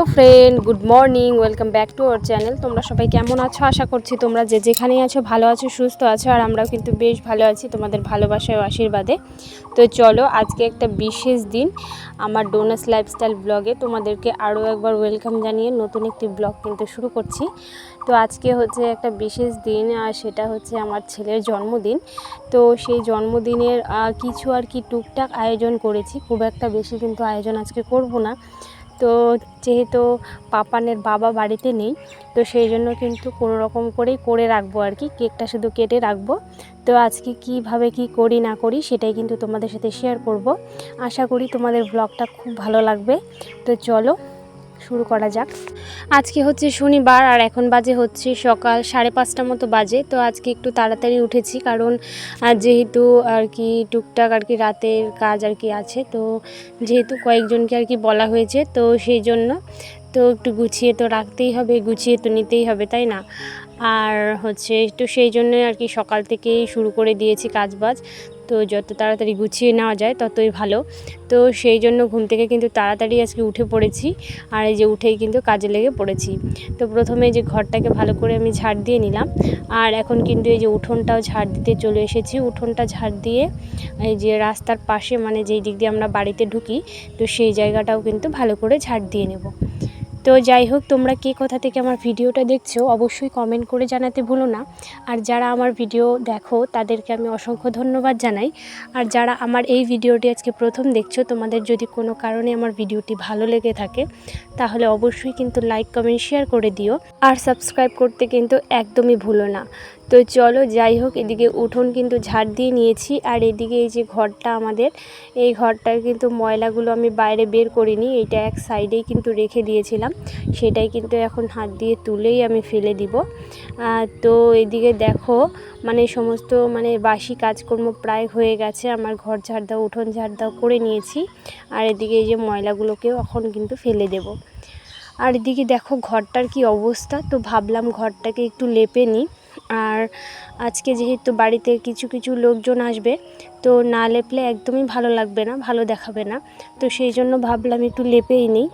hello friend, good morning, welcome back to our channel. তোমরা সবাই কেমন আছো? আশা করছি তোমরা যে যেখানেই আছো ভালো আছো, সুস্থ আছো, আর আমরাও কিন্তু বেশ ভালো আছি তোমাদের ভালোবাসা ও আশীর্বাদে। তো চলো, আজকে একটা বিশেষ দিন আমার ডোনাস লাইফস্টাইল ব্লগে তোমাদেরকে আরও একবার ওয়েলকাম জানিয়ে নতুন একটি ব্লগ কিন্তু শুরু করছি। তো আজকে হচ্ছে একটা বিশেষ দিন আর সেটা হচ্ছে আমার ছেলের জন্মদিন। তো সেই জন্মদিনের কিছু আর কি টুকটাক আয়োজন করেছি, খুব একটা বেশি কিন্তু আয়োজন আজকে করব না। তো যেহেতু পাপানের বাবা বাড়িতে নেই, তো সেই জন্য কিন্তু কোনো রকম করেই করে রাখব আর কি। কেকটা শুধু কেটে রাখব। তো আজকে কীভাবে কি করি না করি সেটাই কিন্তু তোমাদের সাথে শেয়ার করব। আশা করি তোমাদের ব্লগটা খুব ভালো লাগবে। তো চলো শুরু করা যাক। আজকে হচ্ছে শনিবার আর এখন বাজে হচ্ছে সকাল সাড়ে পাঁচটা মতো বাজে। তো আজকে একটু তাড়াতাড়ি উঠেছি কারণ যেহেতু আর কি টুকটাক আর কি রাতের কাজ আর কি আছে, তো যেহেতু কয়েকজনকে আর কি বলা হয়েছে, তো সেই জন্য তো একটু গুছিয়ে তো রাখতেই হবে, গুছিয়ে তো নিতেই হবে, তাই না? আর হচ্ছে তো সেই জন্য আর কি সকাল থেকেই শুরু করে দিয়েছি কাজ বাজ তো যত তাড়াতাড়ি গুছিয়ে নেওয়া যায় ততই ভালো। তো সেই জন্য ঘুম থেকে কিন্তু তাড়াতাড়ি আজকে উঠে পড়েছি। আর এই যে উঠেই কিন্তু কাজে লেগে পড়েছি। তো প্রথমে যে ঘরটাকে ভালো করে আমি ঝাড় দিয়ে নিলাম। আর এখন কিন্তু এই যে উঠোনটাও ঝাড় দিতে চলে এসেছি। উঠোনটা ঝাড় দিয়ে এই যে রাস্তার পাশে মানে যেই দিক দিয়ে আমরা বাড়িতে ঢুকি, তো সেই জায়গাটাও কিন্তু ভালো করে ঝাড় দিয়ে নেব। তো যাই হোক, তোমরা কে কোথা থেকে আমার ভিডিওটা দেখছ অবশ্যই কমেন্ট করে জানাতে ভুলো না। আর যারা আমার ভিডিও দেখো, তাদেরকে আমি অসংখ্য ধন্যবাদ জানাই। আর যারা আমার এই ভিডিওটি আজকে প্রথম দেখছ, তোমাদের যদি কোনো কারণে আমার ভিডিওটি ভালো লেগে থাকে, তাহলে অবশ্যই কিন্তু লাইক কমেন্ট শেয়ার করে দিও। আর সাবস্ক্রাইব করতে কিন্তু একদমই ভুলো না। তো চলো যাই হোক, এদিকে উঠোন কিন্তু ঝাড় দিয়ে নিয়েছি আর এদিকে এই যে ঘরটা আমাদের, এই ঘরটার কিন্তু ময়লাগুলো আমি বাইরে বের করিনি, এটা এক সাইডেই কিন্তু রেখে দিয়েছিলাম, সেটাই কিন্তু এখন হাত দিয়ে তুলেই আমি ফেলে দিব। তো এদিকে দেখো মানে সমস্ত মানে বাসি কাজকর্ম প্রায় হয়ে গেছে, আমার ঘর ঝাড় দাও, উঠোন ঝাড় দাও করে নিয়েছি, আর এদিকে এই যে ময়লাগুলোকেও এখন কিন্তু ফেলে দেবো। আর এদিকে দেখো ঘরটার কি অবস্থা, তো ভাবলাম ঘরটাকে একটু লেপে নিই আর আজকে যেহেতু বাড়িতে কিছু কিছু লোকজন আসবে, তো না লেপলে একদমই ভালো লাগবে না, ভালো দেখাবে না। তো সেই জন্য ভাবলাম একটু লেপেই নিই।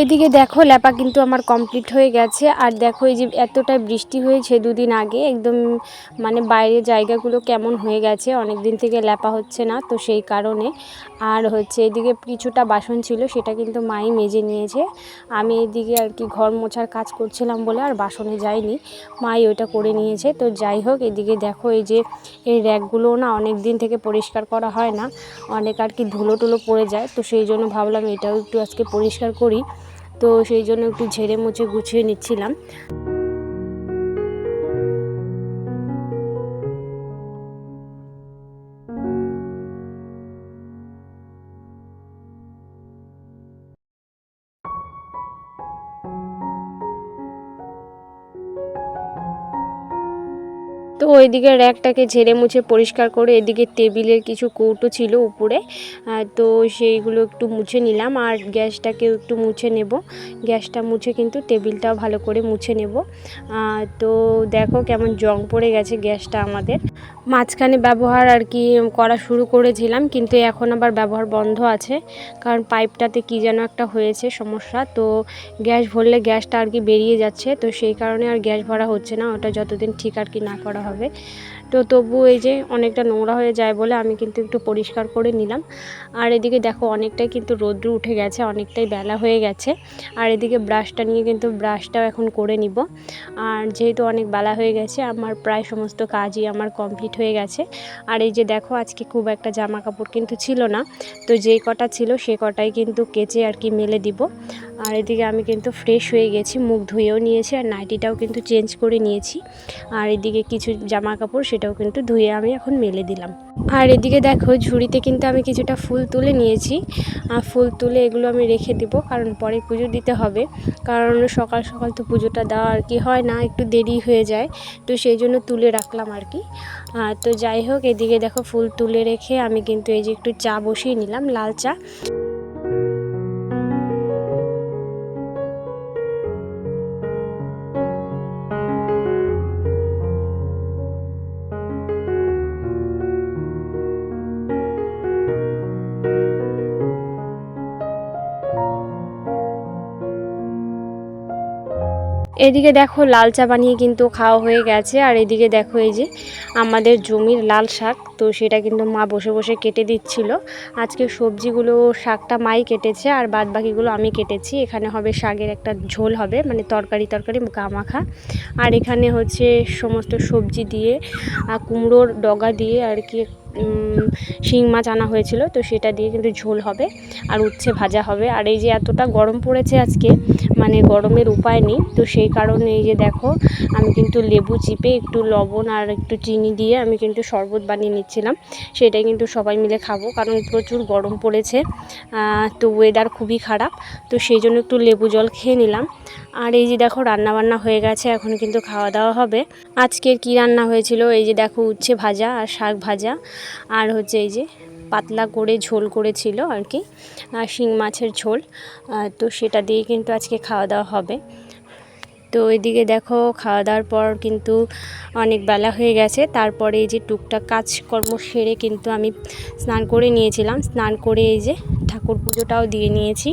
এদিকে দেখো, ল্যাপা কিন্তু আমার কমপ্লিট হয়ে গেছে। আর দেখো, এই যে এতটাই বৃষ্টি হয়েছে দুদিন আগে, একদম মানে বাইরের জায়গাগুলো কেমন হয়ে গেছে অনেক দিন থেকে ল্যাপা হচ্ছে না, তো সেই কারণে। আর হচ্ছে এদিকে কিছুটা বাসন ছিল, সেটা কিন্তু মাই মেজে নিয়েছে। আমি এদিকে আর কি ঘর মোছার কাজ করছিলাম বলে আর বাসনে যাইনি, মাই ওইটা করে নিয়েছে। তো যাই হোক, এদিকে দেখো, এই যে এই র্যাকগুলো না অনেক দিন থেকে পরিষ্কার করা হয় না, অনেক আর কি ধুলো টুলো পড়ে যায়, তো সেই জন্য ভাবলাম এটাও একটু আজকে পরিষ্কার করি। তো সেই জন্য একটু ঝেড়ে মুছে গুছিয়ে নিচ্ছিলাম। তো ওইদিকে র্যাকটাকে ঝেড়ে মুছে পরিষ্কার করে এদিকে টেবিলের কিছু কৌটো ছিল উপরে তো সেইগুলো একটু মুছে নিলাম। আর গ্যাসটাকেও একটু মুছে নেব। গ্যাসটা মুছে কিন্তু টেবিলটাও ভালো করে মুছে নেব। তো দেখো কেমন জং পড়ে গেছে গ্যাসটা আমাদের। মাঝখানে ব্যবহার আর কি করা শুরু করেছিলাম, কিন্তু এখন আবার ব্যবহার বন্ধ আছে। কারণ পাইপটাতে কি যেন একটা হয়েছে সমস্যা। তো গ্যাস ভরলে গ্যাসটা আর কি বেরিয়ে যাচ্ছে। তো সেই কারণে আর গ্যাস ভরা হচ্ছে না। ওটা যতদিন ঠিক আর কি না করা হবে। তো তবু এই যে অনেকটা নোংরা হয়ে যায় বলে আমি কিন্তু একটু পরিষ্কার করে নিলাম। আর এদিকে দেখো অনেকটাই কিন্তু রৌদ্র উঠে গেছে, অনেকটাই বেলা হয়ে গেছে। আর এদিকে ব্রাশটা নিয়ে কিন্তু ব্রাশটাও এখন করে নিব। আর যেহেতু অনেক বেলা হয়ে গেছে, আমার প্রায় সমস্ত কাজই আমার কমপ্লিট হয়ে গেছে। আর এই যে দেখো আজকে খুব একটা জামা কাপড় কিন্তু ছিল না। তো যেই কটা ছিল সে কটাই কিন্তু কেচে আর কি মেলে দিব। আর এদিকে আমি কিন্তু ফ্রেশ হয়ে গেছি, মুখ ধুয়েও নিয়েছি আর নাইটিটাও কিন্তু চেঞ্জ করে নিয়েছি। আর এদিকে কিছু জামা কাপড় সেটাও কিন্তু ধুয়ে আমি এখন মেলে দিলাম। আর এদিকে দেখো, ঝুড়িতে কিন্তু আমি কিছুটা ফুল তুলে নিয়েছি। ফুল তুলে এগুলো আমি রেখে দিব, কারণ পরে পুজো দিতে হবে। কারণ সকাল সকাল তো পুজোটা দেওয়া আর কি হয় না, একটু দেরি হয়ে যায়। তো সেই জন্য তুলে রাখলাম আর কি। তো যাই হোক, এদিকে দেখো ফুল তুলে রেখে আমি কিন্তু এই যে একটু চা বসিয়ে নিলাম, লাল চা। এদিকে দেখো লাল চা বানিয়ে কিন্তু খাওয়া হয়ে গেছে, আর এদিকে দেখো এই যে আমাদের জমির লাল শাক, তো সেটা কিন্তু মা বসে বসে কেটে দিচ্ছিল। আজকে সবজিগুলো, শাকটা মাই কেটেছে, আর বাদ বাকিগুলো আমি কেটেছি। এখানে হবে শাকের একটা ঝোল হবে মানে তরকারি তরকারি গামাখা আর এখানে হচ্ছে সমস্ত সবজি দিয়ে কুমড়োর ডগা দিয়ে আর কি শিং মাছ আনা হয়েছিল, তো সেটা দিয়ে কিন্তু ঝোল হবে আর উচ্ছে ভাজা হবে। আর এই যে এতটা গরম পড়েছে আজকে মানে গরমের উপায় নেই, তো সেই কারণে এই যে দেখো, আমি কিন্তু লেবু চিপে একটু লবণ আর একটু চিনি দিয়ে আমি কিন্তু শরবত বানিয়ে নিচ্ছিলাম। সেটাই কিন্তু সবাই মিলে খাব, কারণ প্রচুর গরম পড়েছে তো ওয়েদার খুবই খারাপ, তো সেই জন্য একটু লেবু জল খেয়ে নিলাম। আর এই যে দেখো রান্না বান্না হয়ে গেছে, এখন কিন্তু খাওয়া দাওয়া হবে। আজকের কি রান্না হয়েছিল? এই যে দেখো, উচ্ছে ভাজা আর শাক ভাজা। আর হচ্ছে এই যে পাতলা করে ঝোল করেছিল আর কি শিং মাছের ঝোল তো সেটা দিয়ে কিন্তু আজকে খাওয়া দাওয়া হবে। তো এদিকে দেখো খাওয়া দাওয়ার পর কিন্তু অনেক বেলা হয়ে গেছে, তারপরে এই যে টুকটাক কাজকর্ম সেরে কিন্তু আমি স্নান করে নিয়েছিলাম। স্নান করে এই যে ঠাকুর পুজোটাও দিয়ে নিয়েছি।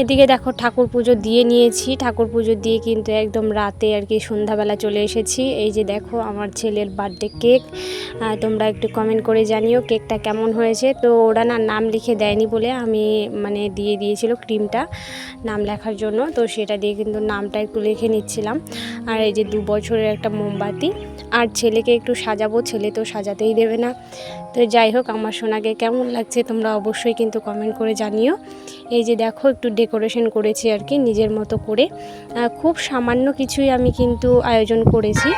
এদিকে দেখো ঠাকুর পুজো দিয়ে নিয়েছি। ঠাকুর পুজো দিয়ে কিন্তু একদম রাতে আর কি সন্ধ্যাবেলা চলে এসেছি। এই যে দেখো আমার ছেলের বার্থডে কেক তোমরা একটু কমেন্ট করে জানিও কেকটা কেমন হয়েছে। তো ওরা না নাম লিখে দেয়নি বলে আমি মানে দিয়ে দিয়েছিল ক্রিমটা নাম লেখার জন্য। তো সেটা দিয়ে কিন্তু নামটা একটু লিখে নিচ্ছিলাম। আর এই যে দু বছরের একটা মোমবাতি। আর ছেলেকে একটু সাজাবো, ছেলে তো সাজাতেই দেবে না। তো যাই হোক, আমার সোনাকে কেমন লাগছে তোমরা অবশ্যই কিন্তু কমেন্ট করে জানিও। এই যে দেখো একটু ডেকোরেশন করেছি আর কি, নিজের মতো করে। খুব সামান্য কিছুই আমি কিন্তু আয়োজন করেছি.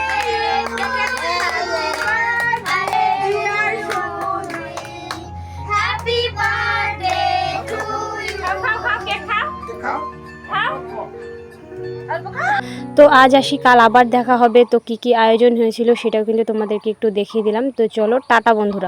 তো আজ আসি, কাল আবার দেখা হবে। তো কি কি আয়োজন হয়েছিল সেটাও কিন্তু তোমাদেরকে একটু দেখিয়ে দিলাম। তো চলো, টাটা বন্ধুরা।